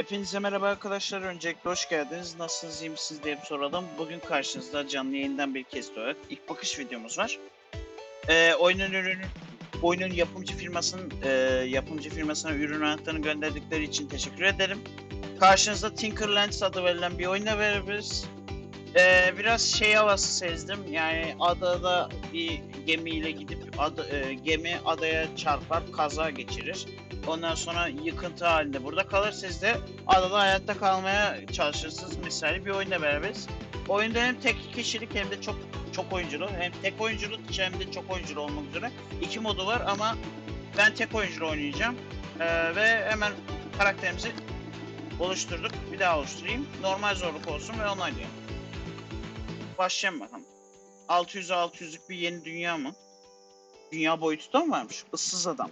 Hepinize merhaba arkadaşlar. Öncelikle hoş geldiniz. Nasılsınız, iyi misiniz diye soralım. Bugün karşınızda canlı yayından bir kez olarak ilk bakış videomuz var. Ee, oyunun ürünü, oyunun yapımcı firmasının e, yapımcı firmasına ürün anahtarını gönderdikleri için teşekkür ederim. Karşınızda Tinkerlands adı verilen bir oyunla beraberiz. Ee, biraz şey havası sezdim. Yani adada bir gemiyle gidip ada, e, gemi adaya çarpar, kaza geçirir. Ondan sonra yıkıntı halinde burada kalır. Siz de adada hayatta kalmaya çalışırsınız. Misali bir oyunda beraberiz. Oyunda hem tek kişilik hem de çok çok oyunculu. Hem tek oyunculu hem de çok oyunculu olmak üzere. iki modu var ama ben tek oyunculu oynayacağım. Ee, ve hemen karakterimizi oluşturduk. Bir daha oluşturayım. Normal zorluk olsun ve onaylayayım. Başlayalım bakalım. 600'e 600'lük bir yeni dünya mı? Dünya boyutu da mı varmış? Issız adam.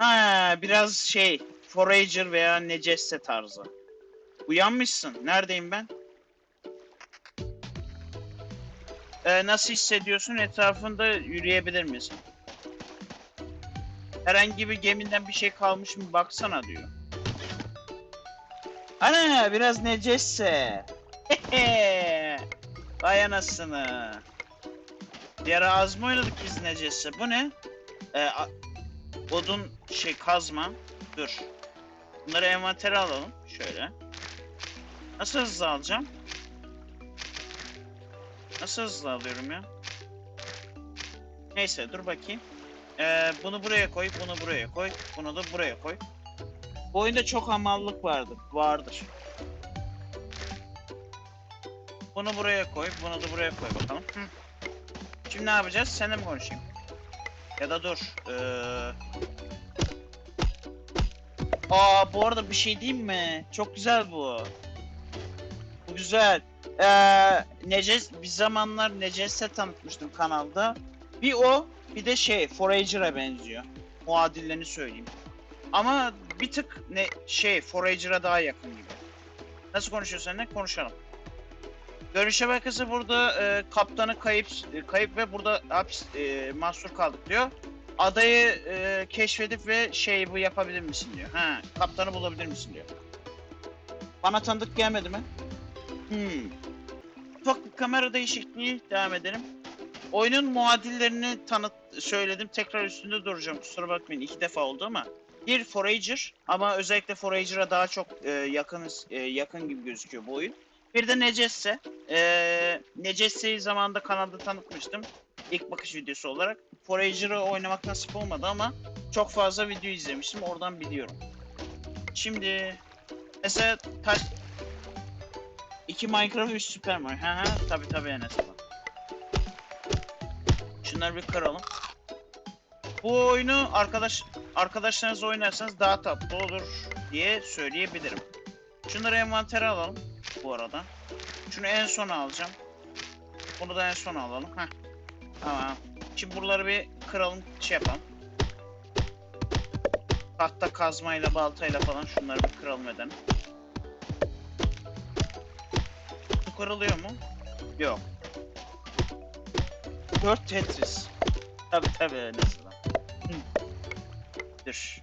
Ha, biraz şey, Forager veya Necesse tarzı. Uyanmışsın. Neredeyim ben? Ee, nasıl hissediyorsun? Etrafında yürüyebilir misin? Herhangi bir geminden bir şey kalmış mı? Baksana diyor. Ana biraz Necesse. Vay anasını. Ara az mı oynadık biz Necesse? Bu ne? Ee, odun şey kazma. Dur. Bunları envantere alalım. Şöyle. Nasıl hızlı alacağım? Nasıl hızlı alıyorum ya? Neyse dur bakayım. Ee, bunu buraya koy, bunu buraya koy, bunu da buraya koy. Bu oyunda çok hamallık vardır. Vardır. Bunu buraya koy, bunu da buraya koy bakalım. Hı. Şimdi ne yapacağız? Seninle mi konuşayım? Ya da dur. Ee... Aa bu arada bir şey diyeyim mi? Çok güzel bu. Bu güzel. Ee, Neces bir zamanlar Neces'e tanıtmıştım kanalda. Bir o, bir de şey Forager'a benziyor. Muadillerini söyleyeyim. Ama bir tık ne şey Forager'a daha yakın gibi. Nasıl konuşuyor seninle? Konuşalım. Görünüşe bakılsa burada e, kaptanı kayıp e, kayıp ve burada hapis e, mahsur kaldık diyor. Adayı e, keşfedip ve şey bu yapabilir misin diyor. Ha, kaptanı bulabilir misin diyor. Bana tanıdık gelmedi mi? Hmm. Ufak bir kamera değişikliği devam edelim. Oyunun muadillerini tanıt söyledim. Tekrar üstünde duracağım. Kusura bakmayın. iki defa oldu ama. Bir Forager ama özellikle Forager'a daha çok e, yakınız e, yakın gibi gözüküyor bu oyun. Bir de Necesse. Ee, Necesse'yi zamanında kanalda tanıtmıştım. İlk bakış videosu olarak. Forager'ı oynamak nasip olmadı ama çok fazla video izlemiştim. Oradan biliyorum. Şimdi mesela kaç iki Minecraft 3 Super Mario. Ha ha tabi tabi Enes. Şunları bir kıralım. Bu oyunu arkadaş arkadaşlarınızla oynarsanız daha tatlı olur diye söyleyebilirim. Şunları envantere alalım bu arada. Şunu en sona alacağım. Bunu da en sona alalım. Heh. Tamam. Şimdi buraları bir kıralım, şey yapalım. Tahta kazmayla, baltayla falan şunları bir kıralım edelim. Bu kırılıyor mu? Yok. 4 Tetris. Tabi tabi lan. Hı. Dur.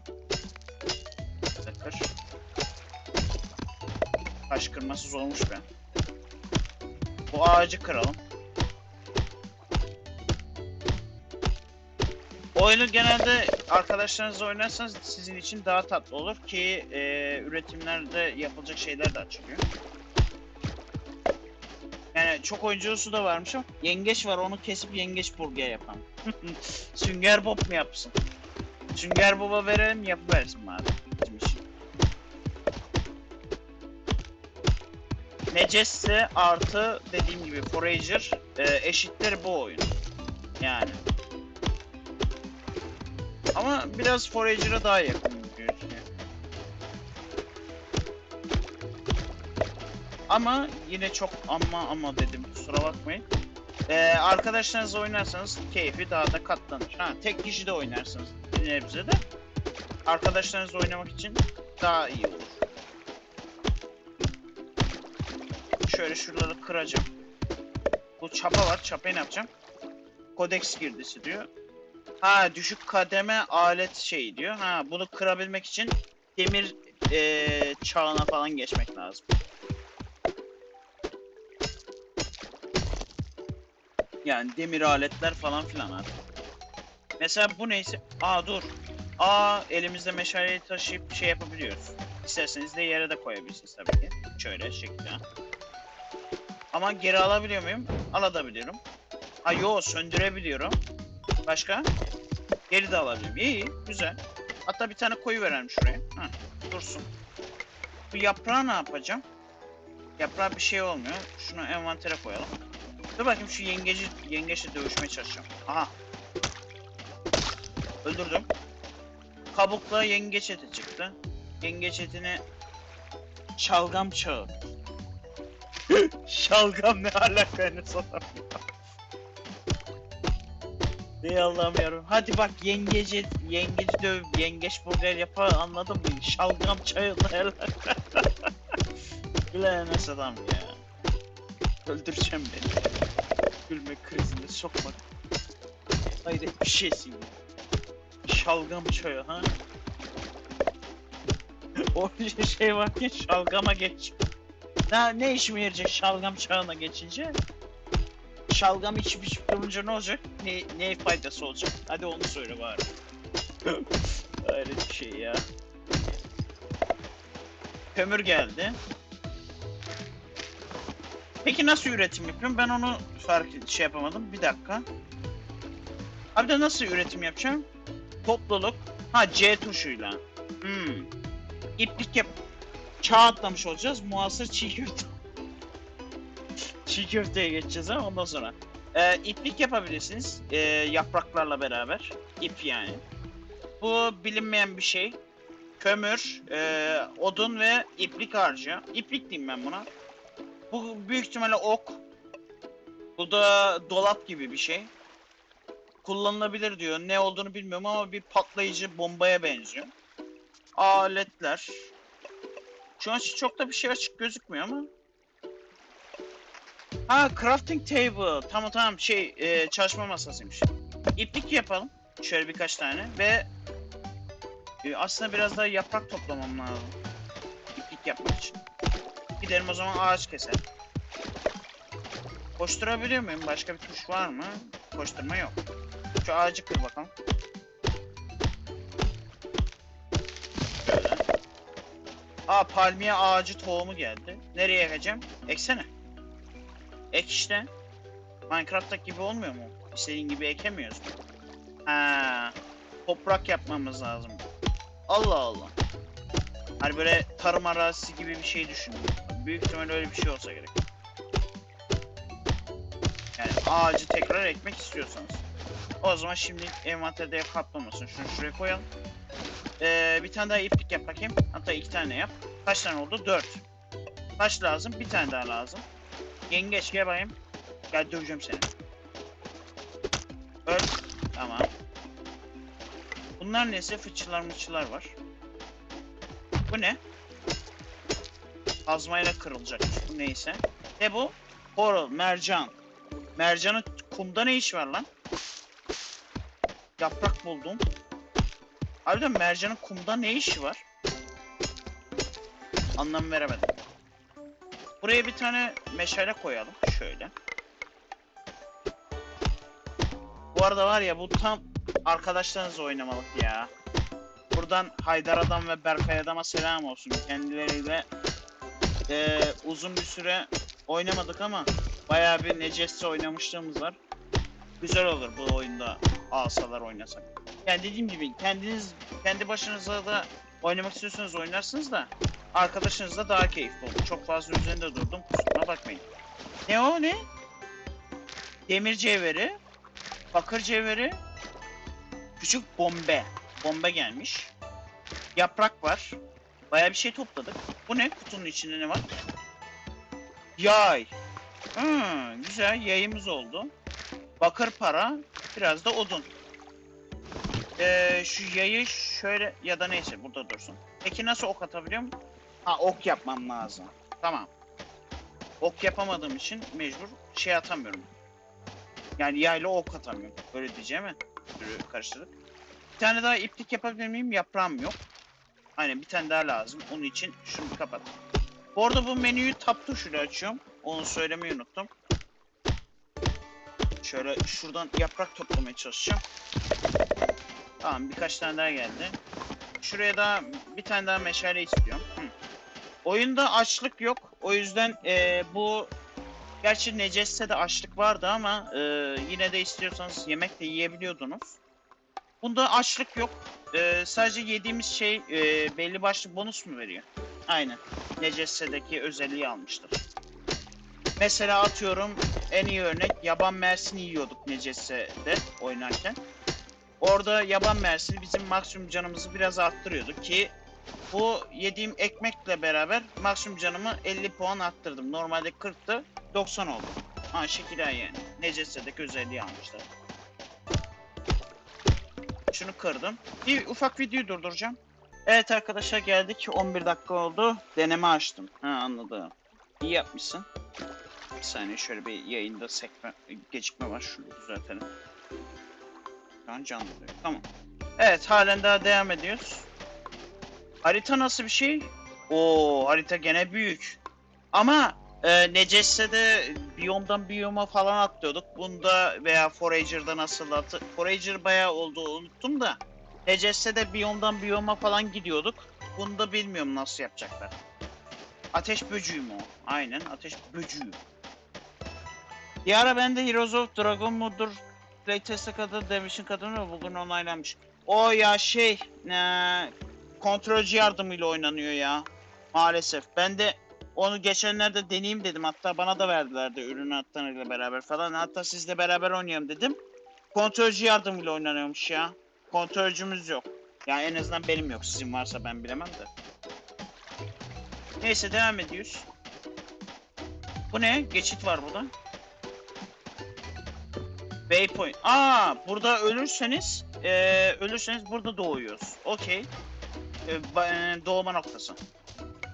Taş kırması zormuş be. Bu ağacı kıralım. Oyunu genelde arkadaşlarınızla oynarsanız sizin için daha tatlı olur ki e, üretimlerde yapılacak şeyler de açılıyor. Yani çok oyuncusu da varmış ama yengeç var onu kesip yengeç burger yapan. Sünger Bob mu yapsın? Sünger Bob'a verelim yapıversin madem. Necesse artı dediğim gibi Forager e, eşittir bu oyun. Yani. Ama biraz Forager'a daha yakın gözüküyor. Ama yine çok ama ama dedim kusura bakmayın. Ee, arkadaşlarınızla oynarsanız keyfi daha da katlanır. Ha tek kişi de oynarsınız bir nebze de. Arkadaşlarınızla oynamak için daha iyi olur. Şöyle şuraları kıracağım. Bu çapa var. Çapayı ne yapacağım? Kodeks girdisi diyor. Ha düşük kademe alet şeyi diyor. Ha bunu kırabilmek için demir eee çağına falan geçmek lazım. Yani demir aletler falan filan artık. Mesela bu neyse... Aa dur. Aa elimizde meşaleyi taşıyıp şey yapabiliyoruz. İsterseniz de yere de koyabilirsiniz tabii ki. Şöyle şekilde. Ama geri alabiliyor muyum? Alabiliyorum. Ha yo söndürebiliyorum. Başka? Geri de alabiliyorum. İyi, iyi güzel. Hatta bir tane koyu verelim şuraya. Ha, dursun. Bu yaprağı ne yapacağım? Yaprağı bir şey olmuyor. Şunu envantere koyalım. Dur bakayım şu yengeci, yengeçle dövüşmeye çalışacağım. Aha. Öldürdüm. Kabukla yengeç eti çıktı. Yengeç etini şalgam çağı. Şalgam ne alaka ne satam Ey Allah'ım yarabbim. Hadi bak yengeci, yengeci döv, yengeç burger yapar anladın mı? Şalgam çayı ne alaka? Ne adam ya. Öldüreceğim beni. Gülme krizine sokmak. Hayret bir şeysin ya. Şalgam çayı ha? o şey var ya şalgama geç. Ne, ne işime yarayacak şalgam çağına geçince? Şalgam içip içip durunca ne olacak? Ne, ne faydası olacak? Hadi onu söyle bari. Hayret bir şey ya. Kömür geldi. Peki nasıl üretim yapıyorum? Ben onu fark şey yapamadım. Bir dakika. Abi de nasıl üretim yapacağım? Topluluk. Ha C tuşuyla. Hmm. İplik yap. Çağ atlamış olacağız. Muasır çiğ köfte. çiğ köfteye geçeceğiz ama ondan sonra. Ee, iplik yapabilirsiniz. Ee, yapraklarla beraber. İp yani. Bu bilinmeyen bir şey. Kömür, ee, odun ve iplik harcı. İplik diyeyim ben buna. Bu büyük ihtimalle ok. Bu da dolap gibi bir şey. Kullanılabilir diyor. Ne olduğunu bilmiyorum ama bir patlayıcı bombaya benziyor. Aletler. Şu an çok da bir şey açık gözükmüyor ama. Ha crafting table. Tamam tamam şey e, çalışma masasıymış. İplik yapalım. Şöyle birkaç tane ve e, aslında biraz daha yaprak toplamam lazım. İplik yapmak için. Gidelim o zaman ağaç keselim. Koşturabiliyor muyum? Başka bir tuş var mı? Koşturma yok. Şu ağacı kır bakalım. Aa palmiye ağacı tohumu geldi. Nereye ekeceğim? Eksene. Ek işte. Minecraft'taki gibi olmuyor mu? İstediğin gibi ekemiyoruz. Ha, toprak yapmamız lazım. Allah Allah. Hani böyle tarım arazisi gibi bir şey düşündüm. Büyük ihtimalle öyle bir şey olsa gerek. Yani ağacı tekrar ekmek istiyorsanız. O zaman şimdi envanterde kaplamasın. Şunu şuraya koyalım. Ee, bir tane daha iplik yap bakayım. Hatta iki tane yap. Kaç tane oldu? Dört. Kaç lazım? Bir tane daha lazım. Yengeç gel bakayım. Gel döveceğim seni. Öl. Tamam. Bunlar neyse fıçılar mıçılar var. Bu ne? Kazmayla kırılacakmış. Bu neyse. Ne bu? Coral, mercan. Mercanın kumda ne iş var lan? Yaprak buldum. Harbiden mercanın kumda ne işi var? Anlam veremedim. Buraya bir tane meşale koyalım. Şöyle. Bu arada var ya bu tam arkadaşlarınızla oynamalık ya. Buradan Haydar Adam ve Berkay Adam'a selam olsun. Kendileriyle eee, uzun bir süre oynamadık ama bayağı bir Necesse oynamışlığımız var. Güzel olur bu oyunda asalar oynasak. Yani dediğim gibi kendiniz kendi başınıza da oynamak istiyorsanız oynarsınız da arkadaşınızla daha keyifli olur. Çok fazla üzerinde durdum kusuruna bakmayın. Ne o ne? Demir cevheri, bakır cevheri, küçük bombe. Bombe gelmiş. Yaprak var. Bayağı bir şey topladık. Bu ne? Kutunun içinde ne var? Yay. Hmm, güzel yayımız oldu. Bakır para, biraz da odun. Ee, şu yayı şöyle ya da neyse burada dursun. Peki nasıl ok atabiliyorum? Ha ok yapmam lazım. Tamam. Ok yapamadığım için mecbur şey atamıyorum. Yani yayla ok atamıyorum. Böyle diyeceğim mi? Karıştırdık. Bir tane daha iplik yapabilir miyim? Yaprağım yok. Aynen bir tane daha lazım. Onun için şunu kapat. Bu arada bu menüyü tab tuşuyla açıyorum. Onu söylemeyi unuttum. Şöyle şuradan yaprak toplamaya çalışacağım. Tamam birkaç tane daha geldi. Şuraya da bir tane daha meşale istiyorum. Oyunda açlık yok. O yüzden eee, bu gerçi Neces'te de açlık vardı ama eee, yine de istiyorsanız yemek de yiyebiliyordunuz. Bunda açlık yok. Eee, sadece yediğimiz şey eee, belli başlı bonus mu veriyor? Aynen. Necesse'deki özelliği almıştır. Mesela atıyorum en iyi örnek yaban mersini yiyorduk Necesse'de oynarken. Orada yaban mersini bizim maksimum canımızı biraz arttırıyordu ki bu yediğim ekmekle beraber maksimum canımı 50 puan arttırdım. Normalde 40'tı 90 oldu. Ha şekil yani. Necesse'deki özelliği almışlar. Şunu kırdım. Bir ufak videoyu durduracağım. Evet arkadaşlar geldik. 11 dakika oldu. Deneme açtım. Ha anladım. İyi yapmışsın. Bir saniye şöyle bir yayında sekme, gecikme var. Şunu düzeltelim. Şu an canlı. Tamam. Evet halen daha devam ediyoruz. Harita nasıl bir şey? Oo harita gene büyük. Ama e, Necesse'de biyomdan biyoma falan atlıyorduk. Bunda veya Forager'da nasıl atı... Forager bayağı oldu unuttum da. Necesse'de biyomdan biyoma falan gidiyorduk. Bunda bilmiyorum nasıl yapacaklar. Ateş böcüğü mü o? Aynen ateş böcüğü. Bir ben de Heroes of Dragon mudur? Playtest'e kadar Division kadını bugün onaylanmış. O ya şey, eee kontrolcü yardımıyla oynanıyor ya. Maalesef. Ben de onu geçenlerde deneyeyim dedim. Hatta bana da verdilerdi ürünü attanıyla beraber falan. Hatta sizle beraber oynayalım dedim. Kontrolcü yardımıyla oynanıyormuş ya. Kontrolcümüz yok. Ya en azından benim yok. Sizin varsa ben bilemem de. Neyse devam ediyoruz. Bu ne? Geçit var burada. Waypoint. Aa, burada ölürseniz, eee ölürseniz burada doğuyoruz. Okey. Ee, e, doğma noktası.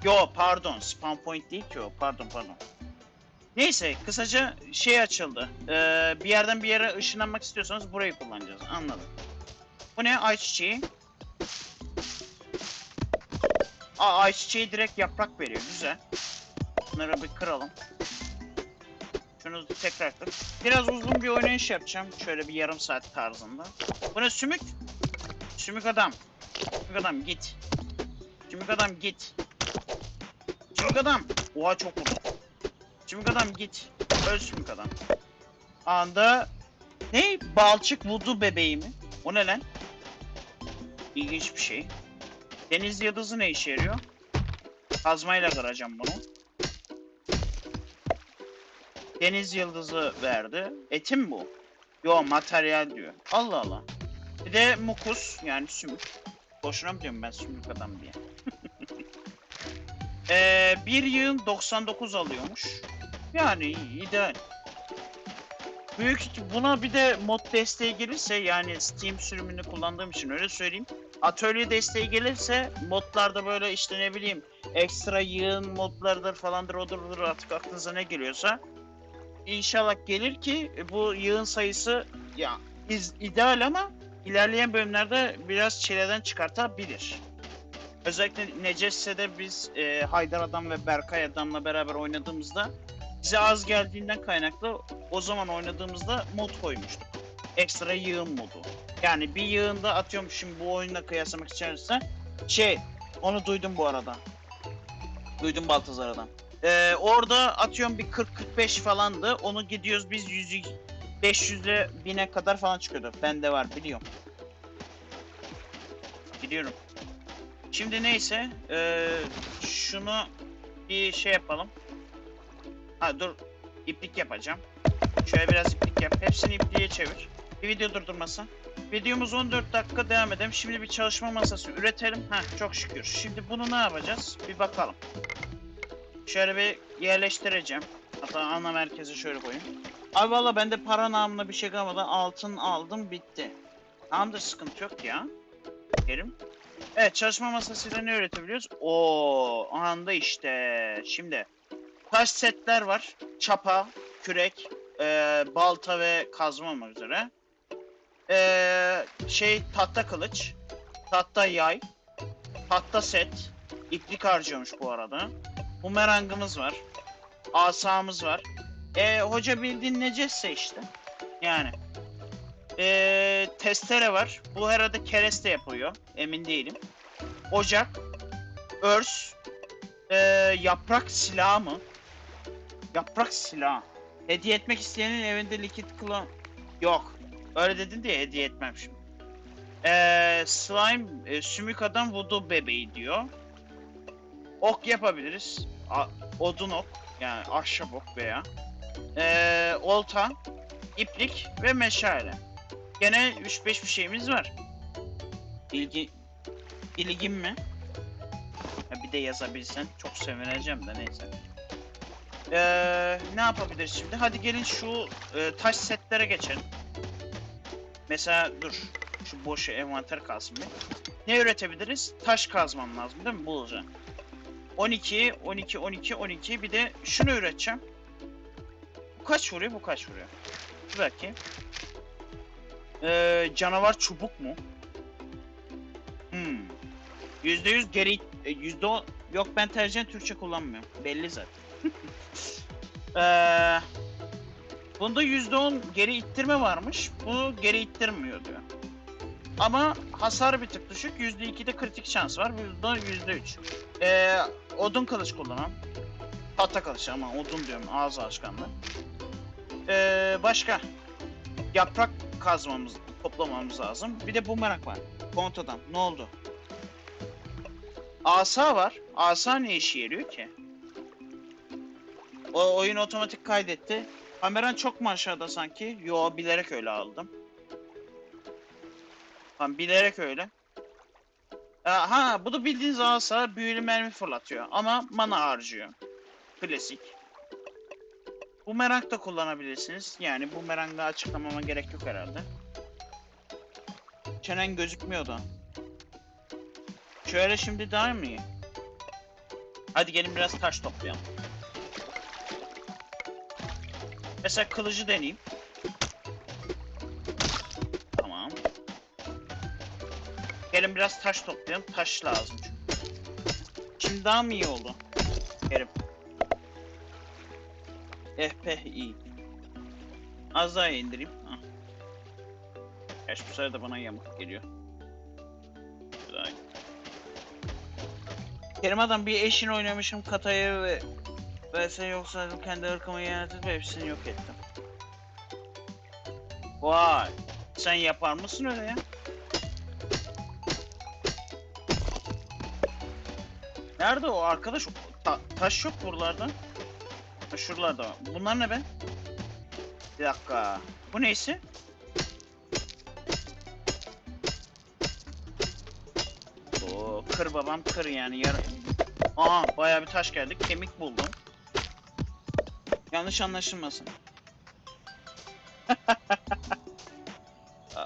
Yo pardon spawn point değil ki o pardon pardon. Neyse kısaca şey açıldı. Ee, bir yerden bir yere ışınlanmak istiyorsanız burayı kullanacağız anladım. Bu ne ayçiçeği? Aa ayçiçeği direkt yaprak veriyor güzel. Bunları bir kıralım. Şunu tekrar kır. Biraz uzun bir oynayış yapacağım. Şöyle bir yarım saat tarzında. Bu ne sümük? Sümük adam. Sümük adam git. Sümük adam git. Sümük adam. Oha çok vurdu. Sümük adam git. Öl sümük adam. Anda ne? Balçık vudu bebeği mi? O ne lan? İlginç bir şey. Deniz yıldızı ne işe yarıyor? Kazmayla kıracağım bunu. Deniz yıldızı verdi. Etim bu. Yo materyal diyor. Allah Allah. Bir de mukus yani sümük. Boşuna mı diyorum ben sümük adam diye. Ee, bir yığın 99 alıyormuş. Yani ideal. Büyük buna bir de mod desteği gelirse yani Steam sürümünü kullandığım için öyle söyleyeyim. Atölye desteği gelirse modlarda böyle işte ne bileyim ekstra yığın modlarıdır falandır odur budur artık aklınıza ne geliyorsa İnşallah gelir ki bu yığın sayısı ya iz, ideal ama ilerleyen bölümlerde biraz çileden çıkartabilir. Özellikle Necesse'de biz e, Haydar Adam ve Berkay Adam'la beraber oynadığımızda bize az geldiğinden kaynaklı o zaman oynadığımızda mod koymuştuk. Ekstra yığın modu. Yani bir yığında atıyorum şimdi bu oyunla kıyaslamak istersen şey onu duydum bu arada. Duydum Baltazar'dan. Ee, orada atıyorum bir 40-45 falandı. Onu gidiyoruz biz 100 500'e 1000'e kadar falan çıkıyordu. Bende var biliyorum. Biliyorum. Şimdi neyse ee, şunu bir şey yapalım. Ha dur iplik yapacağım. Şöyle biraz iplik yap. Hepsini ipliğe çevir. Bir video durdurması. Videomuz 14 dakika devam edelim. Şimdi bir çalışma masası üretelim. Ha çok şükür. Şimdi bunu ne yapacağız? Bir bakalım. Şöyle bir yerleştireceğim. Hatta ana merkezi şöyle koyayım. Abi valla bende para namına bir şey kalmadı. Altın aldım bitti. Tamamdır sıkıntı yok ya. Derim. Evet çalışma masasıyla ne üretebiliyoruz? Oo anda işte. Şimdi taş setler var. Çapa, kürek, eee, balta ve kazma olmak üzere. Eee, şey tahta kılıç, tahta yay, Tahta set. iplik harcıyormuş bu arada. Bumerangımız var. Asamız var. E, hoca bildiğin necesse işte. Yani. E, testere var. Bu herhalde kereste yapıyor. Emin değilim. Ocak. Örs. E, yaprak silahı mı? Yaprak silahı. Hediye etmek isteyenin evinde likit kılan... Yok. Öyle dedin diye hediye etmem şimdi. Ee, slime, e, sümük adam voodoo bebeği diyor. Ok yapabiliriz. A- odun ok. Yani ahşap ok veya. Ee, olta, iplik ve meşale. Gene 3-5 bir şeyimiz var. İlgi... İlgin mi? Ha, bir de yazabilsen çok sevineceğim de neyse. Ee, ne yapabiliriz şimdi? Hadi gelin şu e, taş setlere geçelim. Mesela dur. Şu boş envanter kalsın bir. Ne üretebiliriz? Taş kazmam lazım değil mi? Bulacağım. 12, 12, 12, 12. Bir de şunu üreteceğim. Bu kaç vuruyor? Bu kaç vuruyor? Dur bakayım. Ee, canavar çubuk mu? Hmm. %100 geri... e, Yüzde on... Yok ben tercihen Türkçe kullanmıyorum. Belli zaten. Ee, bunda %10 geri ittirme varmış. Bu geri ittirmiyor diyor. Ama hasar bir tık düşük. %2'de kritik şans var. Bunda %3. Ee, odun kılıç kullanalım. Tahta kılıç ama odun diyorum ağız alışkanlığı. Ee, başka. Yaprak kazmamız, toplamamız lazım. Bir de bumerang var. Kontadan. Ne oldu? Asa var. Asa ne işe yarıyor ki? O oyun otomatik kaydetti. Kameran çok mu aşağıda sanki? Yo bilerek öyle aldım. Tamam bilerek öyle. Ha bu da bildiğiniz asa büyülü mermi fırlatıyor ama mana harcıyor. Klasik. Bumerang da kullanabilirsiniz. Yani bumerangı açıklamama gerek yok herhalde. Çenen gözükmüyordu. Şöyle şimdi daha mı iyi? Hadi gelin biraz taş toplayalım. Mesela kılıcı deneyeyim. Tamam. Gelin biraz taş toplayalım. Taş lazım çünkü. Şimdi daha mı iyi oldu? Kerim. Eh peh iyi. Az daha indireyim. Gerçi bu sefer de bana yamuk geliyor. Kerim adam bir eşin oynamışım Kata'ya ve ben sen yoksa kendi ırkımı yönetip hepsini yok ettim. Vay. Sen yapar mısın öyle ya? Nerede o arkadaş? Ta- taş yok buralarda. Ha, şuralarda. Bunlar ne be? Bir dakika. Bu neyse? Oo, kır babam kır yani. Yar Aa bayağı bir taş geldi. Kemik buldum. Yanlış anlaşılmasın.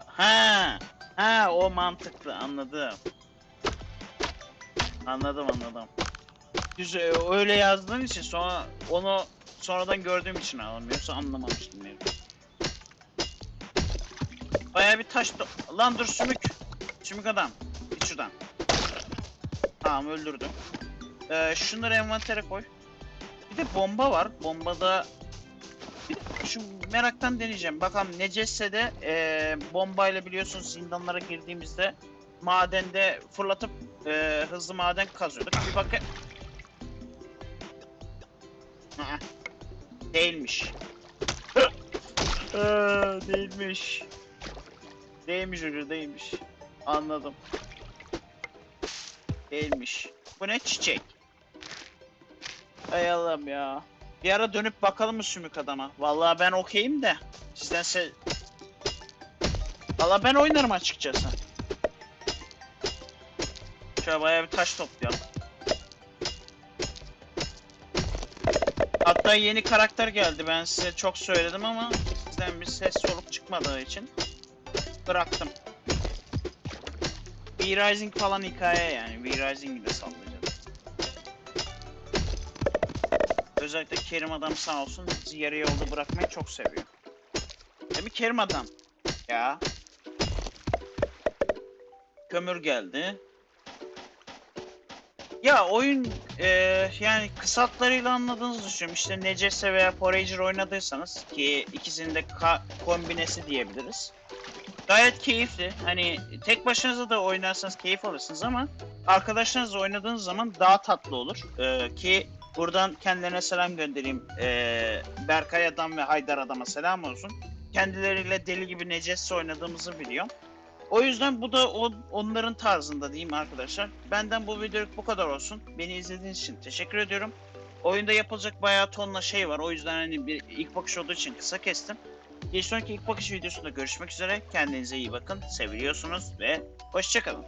ha, ha o mantıklı anladım. Anladım anladım. Düz e, öyle yazdığın için sonra onu sonradan gördüğüm için anladım. Yoksa anlamamıştım yani. Bayağı bir taş Lan dur sümük. Sümük adam. Git şuradan. Tamam öldürdüm. Ee, şunları envantere koy. Bir de bomba var. Bombada de şu meraktan deneyeceğim. Bakalım Necesse'de e, bombayla biliyorsunuz zindanlara girdiğimizde madende fırlatıp e, hızlı maden kazıyorduk. Bir bakın. Değilmiş. Aa, değilmiş. Değilmiş hoca değilmiş. Anladım. Değilmiş. Bu ne çiçek? Ay Allah'ım ya. Bir ara dönüp bakalım mı sümük adama? Vallahi ben okeyim de. Sizden se... Vallahi ben oynarım açıkçası. Şöyle bayağı bir taş toplayalım. Hatta yeni karakter geldi. Ben size çok söyledim ama sizden bir ses soluk çıkmadığı için bıraktım. V-Rising falan hikaye yani. V-Rising'i de sallayacağız. Özellikle Kerim adam sağ olsun bizi yarı yolda bırakmayı çok seviyor. Değil mi Kerim adam? Ya. Kömür geldi. Ya oyun e, yani kısaltlarıyla anladığınızı düşünüyorum. İşte Necesse veya Forager oynadıysanız ki ikisinin de kombinesi diyebiliriz. Gayet keyifli. Hani tek başınıza da oynarsanız keyif alırsınız ama arkadaşlarınızla oynadığınız zaman daha tatlı olur. E, ki buradan kendilerine selam göndereyim. E, Berkay Adam ve Haydar Adam'a selam olsun. Kendileriyle deli gibi Necesse oynadığımızı biliyorum. O yüzden bu da on- onların tarzında diyeyim arkadaşlar. Benden bu videoluk bu kadar olsun. Beni izlediğiniz için teşekkür ediyorum. Oyunda yapılacak bayağı tonla şey var. O yüzden hani bir ilk bakış olduğu için kısa kestim. Bir sonraki ilk bakış videosunda görüşmek üzere. Kendinize iyi bakın. Seviliyorsunuz ve hoşçakalın.